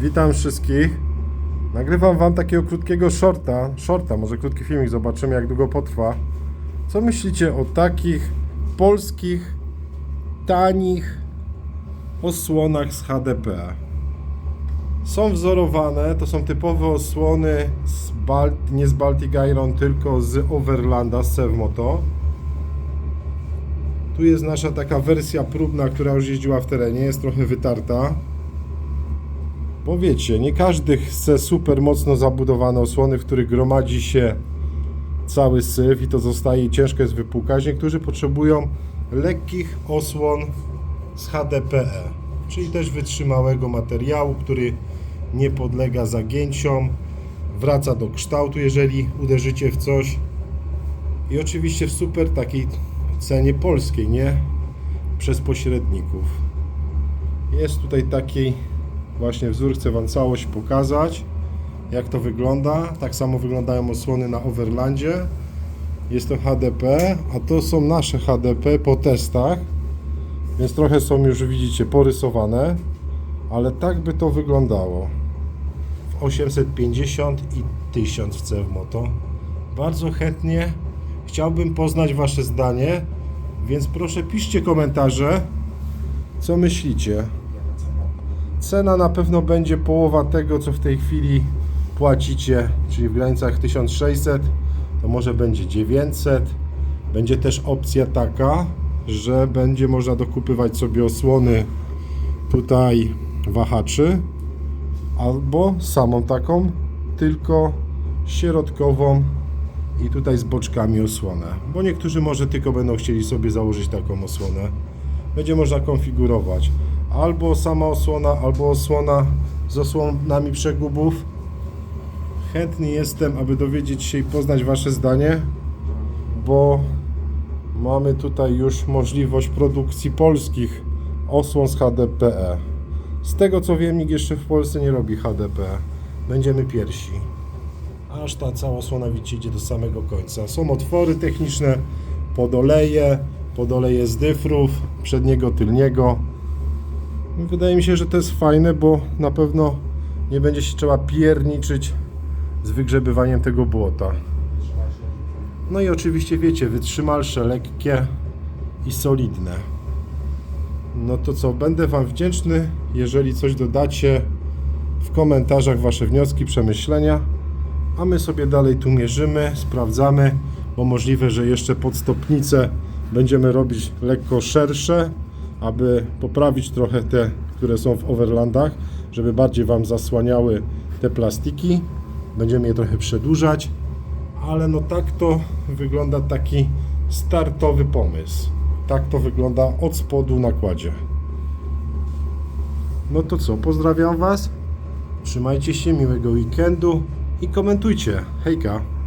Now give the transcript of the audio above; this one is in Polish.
Witam wszystkich. Nagrywam wam takiego krótkiego shorta, shorta, może krótki filmik, zobaczymy jak długo potrwa. Co myślicie o takich polskich, tanich osłonach z HDP? Są wzorowane, to są typowe osłony z Balt, nie z Baltic Iron, tylko z Overlanda, z Sevmoto. Tu jest nasza taka wersja próbna, która już jeździła w terenie, jest trochę wytarta. Bo wiecie, nie każdy chce super mocno zabudowane osłony, w których gromadzi się cały syf i to zostaje ciężko jest wypłukać. Niektórzy potrzebują lekkich osłon z HDPE, czyli też wytrzymałego materiału, który nie podlega zagięciom, wraca do kształtu, jeżeli uderzycie w coś. I oczywiście w super takiej cenie polskiej, nie przez pośredników. Jest tutaj taki właśnie wzór, chcę Wam całość pokazać, jak to wygląda. Tak samo wyglądają osłony na Overlandzie. Jest to HDP, a to są nasze HDP po testach, więc trochę są już, widzicie, porysowane, ale tak by to wyglądało. W 850 i 1000 w Moto. Bardzo chętnie chciałbym poznać Wasze zdanie, więc proszę piszcie komentarze, co myślicie. Cena na pewno będzie połowa tego, co w tej chwili płacicie, czyli w granicach 1600, to może będzie 900. Będzie też opcja taka, że będzie można dokupywać sobie osłony tutaj wahaczy, albo samą taką, tylko środkową i tutaj z boczkami osłonę. Bo niektórzy może tylko będą chcieli sobie założyć taką osłonę. Będzie można konfigurować albo sama osłona, albo osłona z osłonami przegubów. Chętny jestem, aby dowiedzieć się i poznać Wasze zdanie, bo mamy tutaj już możliwość produkcji polskich osłon z HDPE. Z tego co wiem, nikt jeszcze w Polsce nie robi HDPE. Będziemy pierwsi aż ta cała osłona widzicie idzie do samego końca. Są otwory techniczne pod oleje, pod oleje z dyfrów, przedniego, tylniego. Wydaje mi się, że to jest fajne, bo na pewno nie będzie się trzeba pierniczyć z wygrzebywaniem tego błota. No i oczywiście wiecie, wytrzymalsze, lekkie i solidne. No to co, będę Wam wdzięczny, jeżeli coś dodacie w komentarzach Wasze wnioski, przemyślenia. A my sobie dalej tu mierzymy, sprawdzamy, bo możliwe, że jeszcze podstopnice będziemy robić lekko szersze, aby poprawić trochę te, które są w overlandach, żeby bardziej Wam zasłaniały te plastiki. Będziemy je trochę przedłużać, ale no tak to wygląda taki startowy pomysł. Tak to wygląda od spodu na kładzie. No to co, pozdrawiam Was. Trzymajcie się, miłego weekendu i komentujcie. Hejka!